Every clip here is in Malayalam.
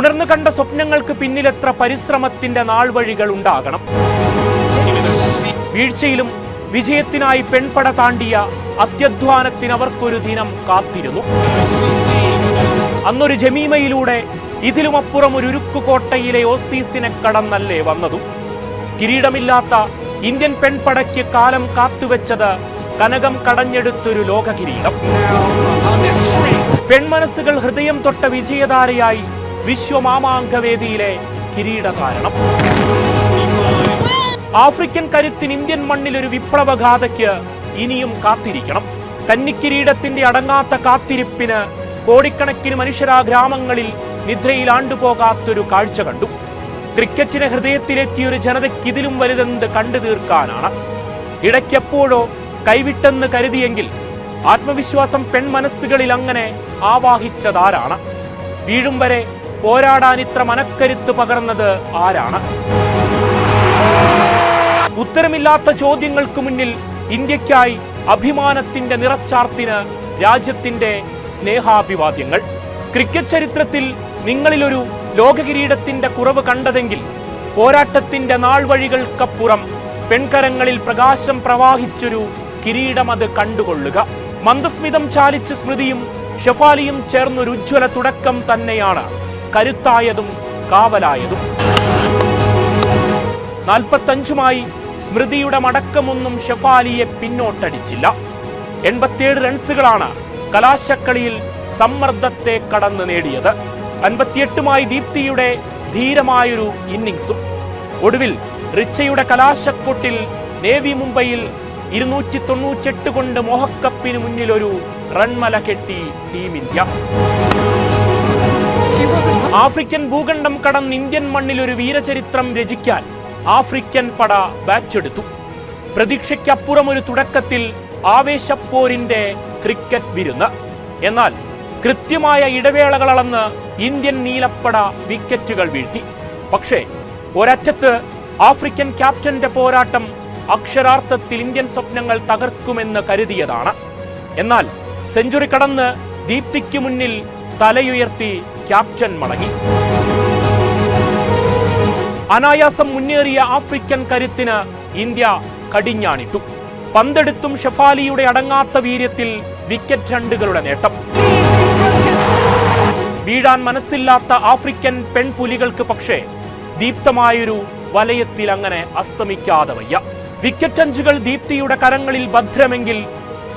ഉണർന്നു കണ്ട സ്വപ്നങ്ങൾക്ക് പിന്നിലെത്ര പരിശ്രമത്തിന്റെ നാൾവഴികൾ ഉണ്ടാകണം? വീഴ്ചയിലും വിജയത്തിനായി പെൺപട താണ്ടിയ അത്യധ്വാനത്തിന് അവർക്കൊരു ദിനം കാത്തിരുന്നു. അന്നൊരു ജമീമയിലൂടെ ഇതിലുമപ്പുറം ഒരു ഉരുക്കുകോട്ടയിലെ ഓസീസിനെ കടന്നല്ലേ വന്നതും? കിരീടമില്ലാത്ത ഇന്ത്യൻ പെൺപടയ്ക്ക് കാലം കാത്തുവെച്ചത് കനകം കടഞ്ഞെടുത്തൊരു ലോക കിരീടം പെൺമനസ്സുകൾ ഹൃദയം തൊട്ട വിജയധാരയായി വിശ്വമാമാങ്കവേദിയിലെ കിരീടധാരണം ആഫ്രിക്കൻ കരുത്തിന് ഇന്ത്യൻ മണ്ണിൽ ഒരു വിപ്ലവഗാഥയ്ക്ക് ഇനിയും കാത്തിരിക്കണം. കന്നിക്കിരീടത്തിന്റെ അടങ്ങാത്ത കാത്തിരിപ്പിന് കോടിക്കണക്കിന് മനുഷ്യരാ ഗ്രാമങ്ങളിൽ നിദ്രയിൽ ആണ്ടുപോകാത്തൊരു കാഴ്ച കണ്ടു. ക്രിക്കറ്റിനെ ഹൃദയത്തിലെത്തിയ ഒരു ജനതയ്ക്ക് ഇതിലും വലുതെന്ത് കണ്ടു തീർക്കാനാണ്. ഇടയ്ക്കെപ്പോഴോ കൈവിട്ടെന്ന് കരുതിയെങ്കിൽ ആത്മവിശ്വാസം പെൺമനസ്സുകളിൽ അങ്ങനെ ആവാഹിച്ചതാരാണ്. വീഴും വരെ പോരാടാൻ ഇത്ര മനക്കരുത്ത് പകർന്നത് ആരാണ്? ഉത്തരമില്ലാത്ത ചോദ്യങ്ങൾക്ക് മുന്നിൽ ഇന്ത്യക്കായി അഭിമാനത്തിന്റെ നിറച്ചാർത്തിന് രാജ്യത്തിന്റെ സ്നേഹാഭിവാദ്യങ്ങൾ. ക്രിക്കറ്റ് ചരിത്രത്തിൽ നിങ്ങളിലൊരു ലോകകിരീടത്തിന്റെ കുറവ് കണ്ടതെങ്കിൽ പോരാട്ടത്തിന്റെ നാൾവഴികൾക്കപ്പുറം പെൺകരങ്ങളിൽ പ്രകാശം പ്രവാഹിച്ചൊരു കിരീടം അത് കണ്ടുകൊള്ളുക. മന്ദസ്മിതം ചാലിച്ച് സ്മൃതിയും ഷെഫാലിയും ചേർന്നൊരു ഉജ്ജ്വല തുടക്കം തന്നെയാണ്. കരുത്തായതും കാവലായതും. നാൽപ്പത്തഞ്ചുമായി സ്മൃതിയുടെ മടക്കമൊന്നും ഷെഫാലിയെ പിന്നോട്ടടിച്ചില്ല. എൺപത്തിയേഴ് റൺസുകളാണ് കലാശക്കളിയിൽ സമ്മർദ്ദത്തെ കടന്ന് നേടിയത്. അൻപത്തിയെട്ടുമായി ദീപ്തിയുടെ ധീരമായൊരു ഇന്നിംഗ്സും. ഒടുവിൽ റിച്ചയുടെ കലാശക്കൊട്ടിൽ നേവി മുംബൈയിൽ ഇരുന്നൂറ്റി തൊണ്ണൂറ്റെട്ട് കൊണ്ട് മോഹക്കപ്പിന് മുന്നിൽ ഒരു റൺമല കെട്ടി ടീം ഇന്ത്യ. ആഫ്രിക്കൻ ഭൂഖണ്ഡം കടന്ന് ഇന്ത്യൻ മണ്ണിൽ ഒരു വീരചരിത്രം രചിക്കാൻ ആഫ്രിക്കൻ പട ബാറ്റെടുത്തു. പ്രതീക്ഷയ്ക്കപ്പുറം ഒരു തുടക്കത്തിൽ ആവേശപ്പോരിന്റെ ക്രിക്കറ്റ് വിരുന്ന്. എന്നാൽ കൃത്യമായ ഇടവേളകൾ അളന്ന് ഇന്ത്യൻ നീലപ്പട വിക്കറ്റുകൾ വീഴ്ത്തി. പക്ഷേ ഒരറ്റത്ത് ആഫ്രിക്കൻ ക്യാപ്റ്റന്റെ പോരാട്ടം അക്ഷരാർത്ഥത്തിൽ ഇന്ത്യൻ സ്വപ്നങ്ങൾ തകർക്കുമെന്ന് കരുതിയതാണ്. എന്നാൽ സെഞ്ചുറി കടന്ന് ദീപ്തിക്ക് മുന്നിൽ തലയുയർത്തി ക്യാപ്റ്റൻ മടങ്ങി. അനായാസം മുന്നേറിയ ആഫ്രിക്കൻ കരുത്തിന് ഇന്ത്യ കടിഞ്ഞാണിട്ടു. പന്തെടുത്തും ഷെഫാലിയുടെ അടങ്ങാത്ത വീര്യത്തിൽ വിക്കറ്റ് രണ്ടുകളുടെ നേട്ടം. വീഴാൻ മനസ്സില്ലാത്ത ആഫ്രിക്കൻ പെൺപുലികൾക്ക് പക്ഷേ ദീപ്തമായൊരു വലയത്തിൽ അങ്ങനെ അസ്തമിക്കാതെ വയ്യ. വിക്കറ്റ് അഞ്ചുകൾ ദീപ്തിയുടെ കരങ്ങളിൽ ഭദ്രമെങ്കിൽ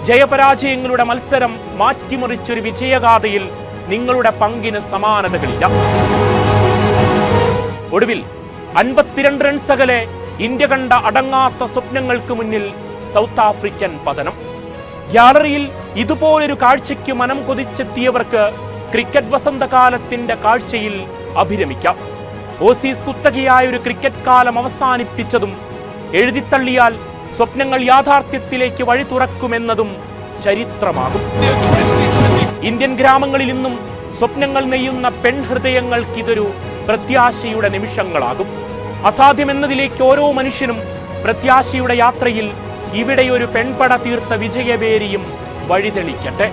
ജയപരാജയങ്ങളുടെ മത്സരം മാറ്റിമറിച്ചൊരു വിജയഗാഥയിൽ നിങ്ങളുടെ പങ്കിന് സമാനതകളില്ല. ഒടുവിൽ അൻപത്തിരണ്ട് റൺസ് അകലെ ഇന്ത്യ കണ്ട അടങ്ങാത്ത സ്വപ്നങ്ങൾക്ക് മുന്നിൽ സൗത്ത് ആഫ്രിക്കൻ പതനം. ഗ്യാലറിയിൽ ഇതുപോലൊരു കാഴ്ചയ്ക്ക് മനം കൊതിച്ചെത്തിയവർക്ക് ക്രിക്കറ്റ് വസന്തകാലത്തിന്റെ കാഴ്ചയിൽ അഭിരമിക്കാം. ഓസീസ് കുത്തകയായ ഒരു ക്രിക്കറ്റ് കാലം അവസാനിപ്പിച്ചതും എഴുതിത്തള്ളിയാൽ സ്വപ്നങ്ങൾ യാഥാർത്ഥ്യത്തിലേക്ക് വഴി തുറക്കുമെന്നതും ചരിത്രമാകും. ഇന്ത്യൻ ഗ്രാമങ്ങളിൽ ഇന്നും സ്വപ്നങ്ങൾ നെയ്യുന്ന പെൺഹൃദയങ്ങൾക്കിതൊരു പ്രത്യാശയുടെ നിമിഷങ്ങളാകും. അസാധ്യമെന്നതിലേക്ക് ഓരോ മനുഷ്യനും പ്രത്യാശയുടെ യാത്രയിൽ ഇവിടെ ഒരു പെൺപട തീർത്ത വിജയവേരിയും വഴിതെളിക്കട്ടെ.